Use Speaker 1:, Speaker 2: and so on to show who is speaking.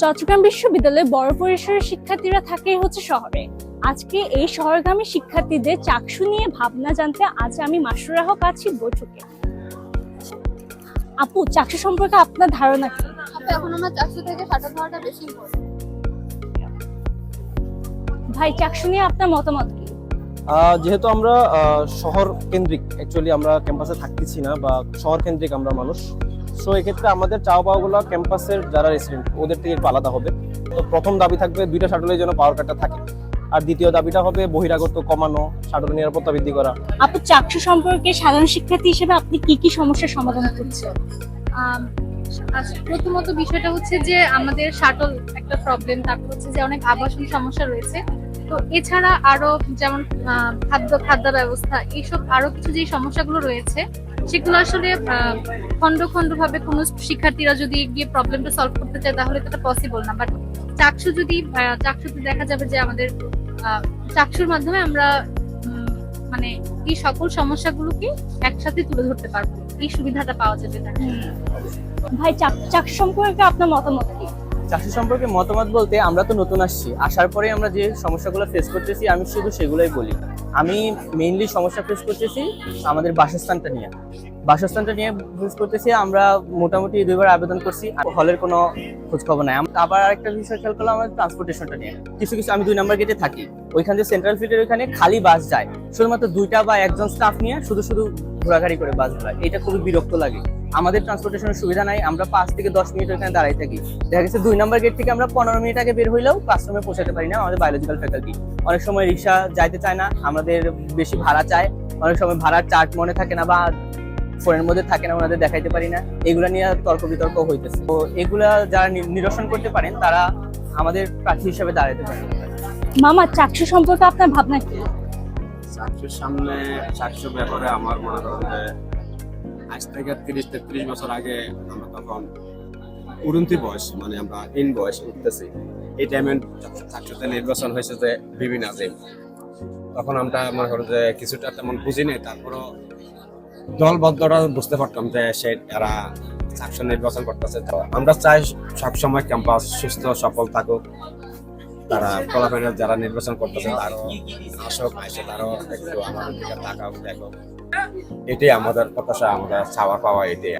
Speaker 1: চট্টগ্রাম বিশ্ববিদ্যালয়ে বড় পরিসরের শিক্ষার্থীরা থাকে হচ্ছে শহরে। আজকে এই শহরগামী শিক্ষার্থীদের চাকসু নিয়ে ভাবনা জানতে আজ আমি মাসুরা হক আছি বৈঠকে। আপু চাকসু সম্পর্কে আপনার ধারণা কি?
Speaker 2: এখন আমার চারশো থেকে হওয়াটা বেশি
Speaker 1: ভাই চাকসু নিয়ে আপনার মতামত কি?
Speaker 3: আহ, যেহেতু আমরা আহ, শহর কেন্দ্রিক অ্যাকচুয়ালি আমরা ক্যাম্পাসে থাকতেছি না বা শহর কেন্দ্রিক আমরা মানুষ। সো এক্ষেত্রে আমাদের চাওয়া পাওয়াগুলো ক্যাম্পাসের যারা রেসিডেন্ট ওদের থেকে একটু আলাদা হবে। তো প্রথম দাবি থাকবে দুইটা শাটলের জন্য পাওয়ার কাটটা থাকে। আর দ্বিতীয় দাবিটা হবে বহিরাগত কমানো শাটলের নিরাপত্তা বৃদ্ধি করা।
Speaker 1: আপু চাকসু সম্পর্কে সাধারণ শিক্ষার্থী হিসেবে আপনি কি কি সমস্যার সমাধান করছেন?
Speaker 2: আম, প্রথমত বিষয়টা হচ্ছে যে আমাদের শাটল একটা প্রবলেম তারপর হচ্ছে যে অনেক আবাসন সমস্যা রয়েছে। তো এছাড়া আরও যেমন আহ, খাদ্য খাদ্য ব্যবস্থা এইসব আরও কিছু যে সমস্যাগুলো রয়েছে সেগুলো আসলে খন্ড খন্ড ভাবে কোনো শিক্ষার্থীরা যদি গিয়ে প্রবলেমটা সলভ করতে চায়, তাহলে তো পসিবল না। বাট চাকসু যদি চাকসুতে দেখা যাবে যে আমাদের চাকসুর মাধ্যমে আমরা মানে এই সকল সমস্যাগুলোকে একসাথে তুলে ধরতে পারব। এই সুবিধাটা পাওয়া যাবে
Speaker 1: ভাই, চাক- চাকসু সম্পর্কে আপনার মতামত কি?
Speaker 4: চাকরি সম্পর্কে মতামত বলতে আমরা তো নতুন আসছি। আসার পরে আমরা যে সমস্যাগুলো ফেস করতেছি, আমি শুধু সেগুলোই বলি। আমি মেইনলি সমস্যা ফেস করতেছি আমাদের বাসস্থানটা নিয়ে। বাসস্থানটা নিয়ে ফেস করতেছি আমরা মোটামুটি দুইবার আবেদন করছি হলের কোনো খোঁজ খবর নাই আবার আরেকটা বিষয় খেয়াল করলাম আমাদের ট্রান্সপোর্টেশনটা নিয়ে। কিছু কিছু, আমি দুই নাম্বার গেটে থাকি। ওইখান যে সেন্ট্রাল ফিল্ডের ওইখানে খালি বাস যায়। শুধুমাত্র দুইটা বা একজন স্টাফ নিয়ে শুধু শুধু ঘোরাঘুরি করে বাস ঘোরায় এটা খুবই বিরক্ত লাগে। আমাদের ট্রান্সপোর্টেশনের সুবিধা নাই আমরা পাঁচ থেকে দশ মিনিট ওখানে দাঁড়াই থাকি। দেখা গেছে দুই নম্বর গেট থেকে আমরা পনেরো মিনিট আগে বের হইলেও ক্লাসরুমে পৌঁছাতে পারি না আমাদের বায়োলজিক্যাল ফ্যাকাল্টি অনেক সময় রিক্সা যাইতে চায় না আমাদের বেশি ভাড়া চায়। অনেক সময় ভাড়ার চার্ট মনে থাকে না বা ফোনের মধ্যে থাকে না ওনাদের দেখাইতে পারি না। এগুলা নিয়ে তর্ক বিতর্ক হইতেছে। তো এগুলা যারা নিরসন করতে পারেন তারা আমাদের প্রার্থী হিসেবে দাঁড়াতে পারেন।
Speaker 1: মামা চাকরি সম্পর্কে আপনার ভাবনা কি?
Speaker 5: চাকরির সামনে চাকরির ব্যাপারে আমার মনে করেন যে আজ থেকে তিরিশ তেত্রিশ বছর আগে আমরা তখন উড়ন্তি বয়স মানে আমরা ইন বয়স উঠতেছি। এই টাইমে চাকরিতে নির্বাচন হয়েছে যে বিভিন্ন আজিম তখন আমরা মনে করি যে কিছুটা তেমন বুঝি নাই, তারপরও দলবদ্ধরা বুঝতে পারতাম যে সে এরা চাকরি নির্বাচন করতেছে আমরা চাই সবসময় ক্যাম্পাস সুস্থ, সফল থাকুক। তারা ফলাফল যারা নির্বাচন করতেছে, তারও আসক, আসে, তারও একটু আমাদের দিকে তাকাও, দেখো। এটাই আমাদের প্রত্যাশা আমাদের চাওয়া পাওয়া এটাই।